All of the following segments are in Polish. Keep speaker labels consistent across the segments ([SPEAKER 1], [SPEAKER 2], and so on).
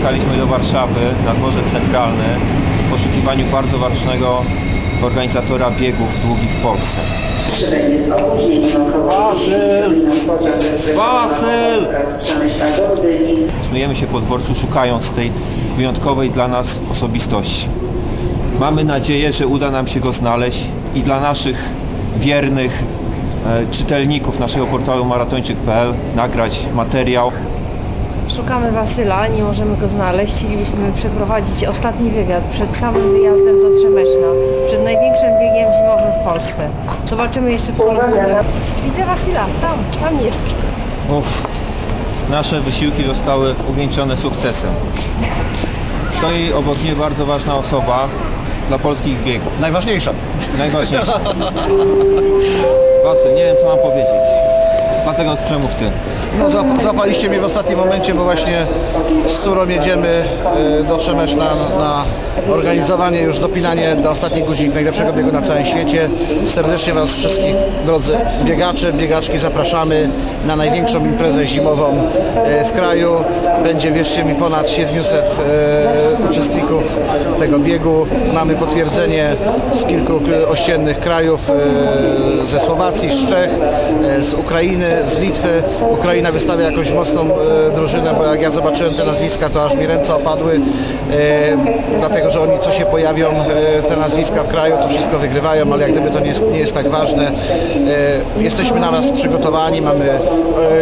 [SPEAKER 1] przyjechaliśmy do Warszawy na dworzec centralny w poszukiwaniu bardzo ważnego organizatora biegów długich w Polsce. Wasyl!
[SPEAKER 2] 10 minut pociąg ze
[SPEAKER 1] Wasyl! Śmiejemy się po dworcu szukając tej wyjątkowej dla nas osobistości. Mamy nadzieję, że uda nam się go znaleźć i dla naszych wiernych e, czytelników naszego portalu maratończyk.pl nagrać materiał.
[SPEAKER 3] Szukamy Wasyla, nie możemy go znaleźć. Chcielibyśmy przeprowadzić ostatni wywiad przed samym wyjazdem do Trzemeszna, przed największym biegiem zimowym w Polsce. Zobaczymy jeszcze w kolejnym. Widzę Wasyla, tam, tam jest.
[SPEAKER 1] Uff, nasze wysiłki zostały uwieńczone sukcesem. Stoi obok mnie bardzo ważna osoba dla polskich biegów.
[SPEAKER 4] Najważniejsza.
[SPEAKER 1] Najważniejsza. Wasyl, nie wiem co mam powiedzieć. Dlatego przemów ty.
[SPEAKER 4] No zap- zapaliście mnie w ostatnim momencie, bo właśnie z którą jedziemy y, do Trzemeszna na organizowanie, już dopinanie do ostatnich guzik najlepszego biegu na całym świecie. Serdecznie Was wszystkich, drodzy biegacze, biegaczki, zapraszamy na największą imprezę zimową y, w kraju. Będzie, wierzcie mi, ponad 700 y, uczestników tego biegu. Mamy potwierdzenie z kilku ościennych krajów, y, ze Słowacji, z Czech, z Ukrainy, z Litwy. Ukraina wystawia jakąś mocną e, drużynę, bo jak ja zobaczyłem te nazwiska, to aż mi ręce opadły, e, że oni co się pojawią, e, te nazwiska w kraju, to wszystko wygrywają, ale jak gdyby to nie jest, nie jest tak ważne. E, jesteśmy na Was przygotowani, mamy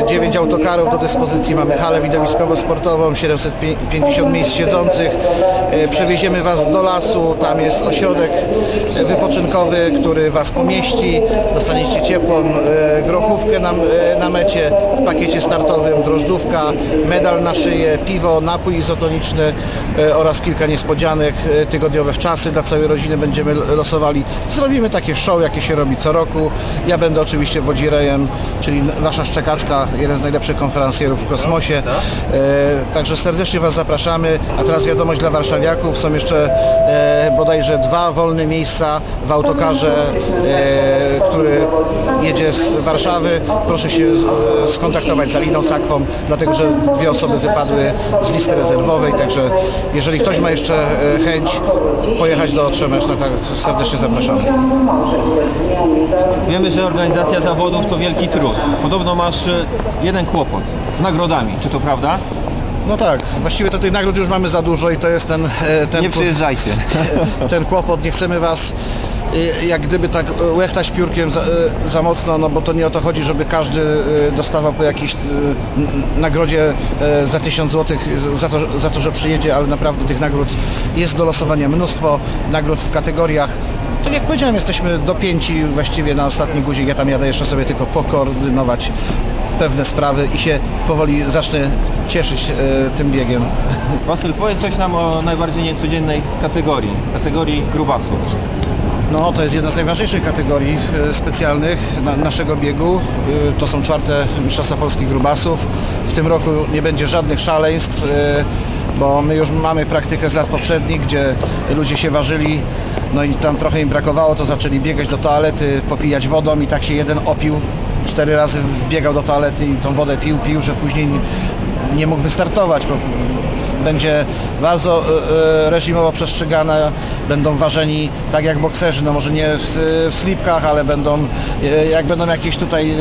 [SPEAKER 4] e, 9 autokarów do dyspozycji, mamy halę widowiskowo-sportową, 750 miejsc siedzących, e, przewieziemy Was do lasu, tam jest ośrodek e, wypoczynkowy, który Was pomieści, dostaniecie ciepłą e, grochówkę na, e, na mecie, w pakiecie startowym drożdżówka, medal na szyję, piwo, napój izotoniczny e, oraz kilka niespodzianek, e, tygodniowe wczasy dla całej rodziny będziemy losowali. Zrobimy takie show, jakie się robi co roku. Ja będę oczywiście wodzirejem, czyli nasza szczekaczka, jeden z najlepszych konferencjerów w kosmosie. E, Także serdecznie Was zapraszamy. A teraz wiadomość dla warszawiaków. Są jeszcze e, bodajże dwa wolne miejsca w autokarze, który jedzie z Warszawy. Proszę się skontaktować z Aliną Sakwą, dlatego że dwie osoby wypadły z listy rezerwowej. Także jeżeli ktoś ma jeszcze chęć pojechać do Trzemeszna, tak serdecznie zapraszamy.
[SPEAKER 1] Wiemy, że organizacja zawodów to wielki trud. Podobno masz e, jeden kłopot z nagrodami, czy to prawda?
[SPEAKER 4] No tak, właściwie to tych nagród już mamy za dużo i to jest ten... e, ten
[SPEAKER 1] Nie przyjeżdżajcie.
[SPEAKER 4] ten kłopot, nie chcemy Was jak gdyby tak y, łechtać piórkiem za, y, za mocno, no bo to nie o to chodzi, żeby każdy y, dostawał po jakiejś y, nagrodzie y, za 1000 zł za to, za to, że przyjedzie, ale naprawdę tych nagród jest do losowania mnóstwo, nagród w kategoriach tak jak powiedziałem, jesteśmy dopięci właściwie na ostatni guzik. Ja tam jadę jeszcze sobie tylko pokoordynować pewne sprawy i się powoli zacznę cieszyć y, tym biegiem.
[SPEAKER 1] Wasyl, powiedz coś nam o najbardziej niecodziennej kategorii, kategorii grubasów.
[SPEAKER 4] No, to jest jedna z najważniejszych kategorii e, specjalnych na, naszego biegu. E, To są czwarte Mistrzostwa Polskich Grubasów. W tym roku nie będzie żadnych szaleństw, e, bo my już mamy praktykę z lat poprzednich, gdzie ludzie się ważyli, no i tam trochę im brakowało, to zaczęli biegać do toalety, popijać wodą i tak się jeden opił. Cztery razy biegał do toalety i tą wodę pił, pił, że później nie mógł wystartować. Będzie bardzo e, e, reżimowo przestrzegane, będą ważeni tak jak bokserzy, no może nie w, w slipkach, ale będą, e, jak będą jakieś tutaj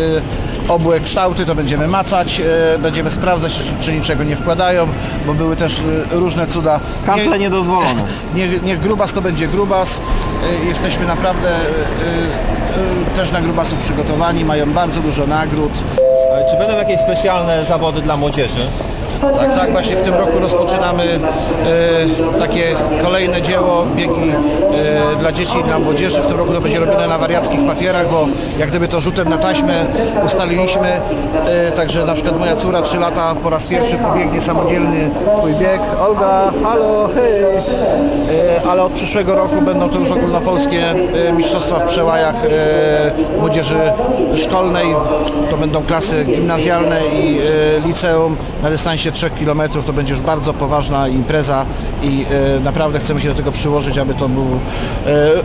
[SPEAKER 4] obłe kształty, to będziemy macać, będziemy sprawdzać, czy niczego nie wkładają, bo były też różne cuda.
[SPEAKER 1] Kample niedozwolone.
[SPEAKER 4] Niech, niech grubas to będzie grubas. Jesteśmy naprawdę też na grubasów przygotowani, mają bardzo dużo nagród.
[SPEAKER 1] Czy będą jakieś specjalne zawody dla młodzieży?
[SPEAKER 4] Tak, tak, właśnie w tym roku rozpoczynamy e, takie kolejne dzieło, biegi e, dla dzieci i dla młodzieży. W tym roku to będzie robione na wariackich papierach, bo jak gdyby to rzutem na taśmę ustaliliśmy. E, także na przykład moja córa 3 lata po raz pierwszy pobiegnie samodzielny swój bieg. Olga, halo, hej! E, ale od przyszłego roku będą to już ogólnopolskie e, mistrzostwa w przełajach e, młodzieży szkolnej. To będą klasy gimnazjalne i liceum na dystansie 3 km. To będzie już bardzo poważna impreza i e, naprawdę chcemy się do tego przyłożyć, aby to był e, e,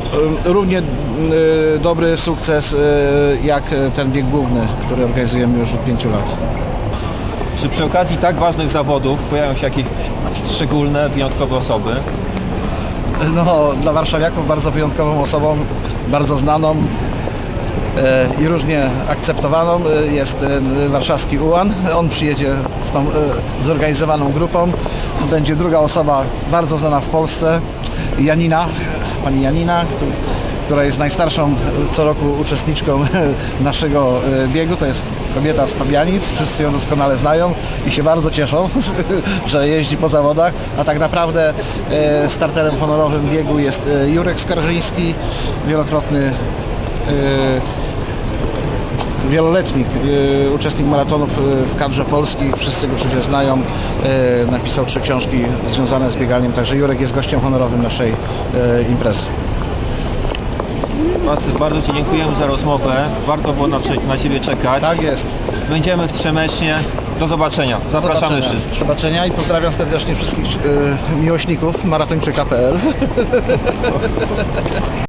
[SPEAKER 4] równie dobry sukces jak ten bieg główny, który organizujemy już od 5 lat.
[SPEAKER 1] Czy przy okazji tak ważnych zawodów pojawią się jakieś szczególne, wyjątkowe osoby?
[SPEAKER 4] No, dla warszawiaków bardzo wyjątkową osobą, bardzo znaną i różnie akceptowaną e, jest e, warszawski UAN. On przyjedzie z tą e, zorganizowaną grupą. Będzie druga osoba bardzo znana w Polsce, Janina, pani Janina, która jest najstarszą e, co roku uczestniczką naszego e, biegu. To jest kobieta z Fabianic, wszyscy ją doskonale znają i się bardzo cieszą, że jeździ po zawodach, a tak naprawdę e, starterem honorowym biegu jest e, Jurek Skarżyński, wielokrotny e, wieloletni e, uczestnik maratonów e, w kadrze Polski, wszyscy go przecież znają, napisał trzy książki związane z bieganiem, także Jurek jest gościem honorowym naszej imprezy.
[SPEAKER 1] Bardzo Ci dziękujemy za rozmowę. Warto było na, na Ciebie czekać.
[SPEAKER 4] Tak jest.
[SPEAKER 1] Będziemy w Trzemesznie. Do zobaczenia. Zapraszamy
[SPEAKER 4] zobaczenia.
[SPEAKER 1] wszystkich.
[SPEAKER 4] Do zobaczenia i pozdrawiam serdecznie wszystkich e, miłośników maratończyka.pl